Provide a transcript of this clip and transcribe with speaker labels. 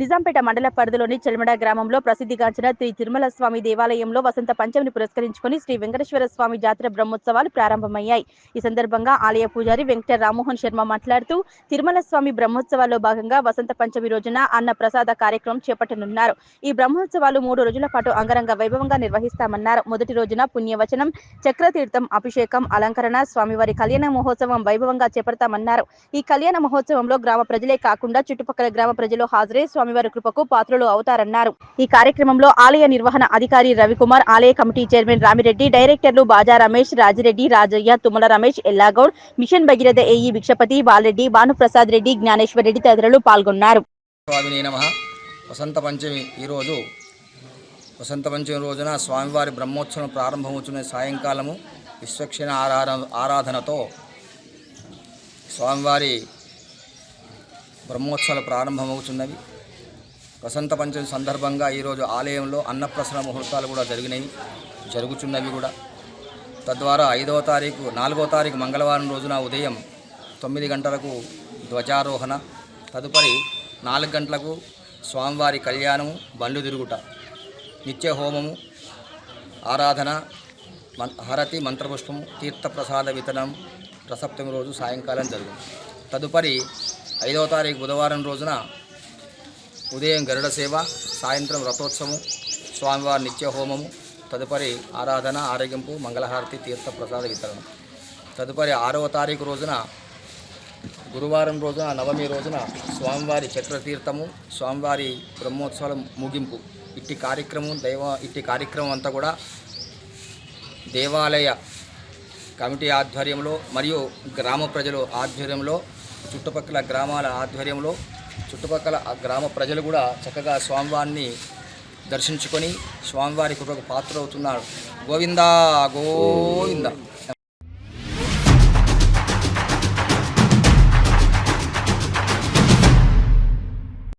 Speaker 1: నిజాంపేట మండల పరిధిలోని చెల్మడ గ్రామంలో ప్రసిద్ధిగాంచిన శ్రీ తిరుమల స్వామి దేవాలయంలో వసంత పంచమిని పురస్కరించుకొని శ్రీ వెంకటేశ్వర స్వామి జాతర బ్రహ్మోత్సవాలు ప్రారంభమయ్యాయి. ఈ సందర్భంగా ఆలయ పూజారి వెంకట రామ్మోహన్ శర్మ మాట్లాడుతూ తిరుమల స్వామి బ్రహ్మోత్సవాల్లో భాగంగా వసంత పంచమి రోజున అన్న ప్రసాద కార్యక్రమం చేపట్టనున్నారు. ఈ బ్రహ్మోత్సవాలు మూడు రోజుల పాటు అంగరంగ వైభవంగా నిర్వహిస్తామన్నారు. మొదటి రోజున పుణ్యవచనం చక్రతీర్థం అభిషేకం అలంకరణ స్వామివారి కళ్యాణ మహోత్సవం వైభవంగా చేపడతామన్నారు. ఈ కళ్యాణ మహోత్సవంలో గ్రామ ప్రజలే కాకుండా చుట్టుపక్కల గ్రామ ప్రజలు హాజరై స్వామివారి కృపకు పాత్రులు అవుతారన్నారు. ఈ కార్యక్రమంలో ఆలయ నిర్వహణ అధికారి రవికుమార్ ఆలయ కమిటీ చైర్మన్ రామిరెడ్డి డైరెక్టర్లు బాజా రమేష్ రాజిరెడ్డి రాజయ్య తుమ్మల రమేష్ ఎల్లాగౌడ్ మిషన్ భగీరథ ఏఈ భిక్షపతి బాలరెడ్డి భానుప్రసాద్ రెడ్డి జ్ఞానేశ్వర్ రెడ్డి తదితరులు పాల్గొన్నారు.
Speaker 2: వసంత పంచమి ఈరోజు వసంత పంచమి రోజున స్వామివారి బ్రహ్మోత్సవం ప్రారంభమవుతున్న సాయంకాలము విశ్వక్షణ ఆరాధ ఆరాధనతో స్వామివారి బ్రహ్మోత్సవాలు ప్రారంభమవుతున్నవి. వసంత పంచమి సందర్భంగా ఈరోజు ఆలయంలో అన్నప్రసన ముహూర్తాలు కూడా జరిగినాయి. జరుగుచున్నవి కూడా. తద్వారా ఐదవ తారీఖు నాలుగవ తారీఖు మంగళవారం రోజున ఉదయం తొమ్మిది గంటలకు ధ్వజారోహణ. తదుపరి నాలుగు గంటలకు స్వామివారి కళ్యాణము బండ్లు తిరుగుట నిత్య హోమము ఆరాధన హరతి మంత్రపుష్పము తీర్థప్రసాద వితరణం ప్రసప్తమి రోజు సాయంకాలం జరుగుతుంది తదుపరి ఐదవ తారీఖు బుధవారం రోజున ఉదయం గరుడ సేవ సాయంత్రం రథోత్సవం స్వామివారి నిత్య హోమము తదుపరి ఆరాధన ఆరోగ్యంపు మంగళహారతి తీర్థప్రసాద వితరణం. తదుపరి ఆరవ తారీఖు రోజున గురువారం రోజున నవమి రోజున స్వామివారి చక్రతీర్థము స్వామివారి బ్రహ్మోత్సవాల ముగింపు. ఇట్టి కార్యక్రమం దైవ ఇట్టి కార్యక్రమం అంతా కూడా దేవాలయ కమిటీ ఆధ్వర్యంలో మరియు గ్రామ ప్రజలు ఆధ్వర్యంలో చుట్టుపక్కల గ్రామాల ఆధ్వర్యంలో చుట్టుపక్కల ఆ గ్రామ ప్రజలు కూడా చక్కగా స్వామివారిని దర్శించుకొని స్వామివారి కృపకు పాత్రవుతున్నారు గోవిందా గోవింద.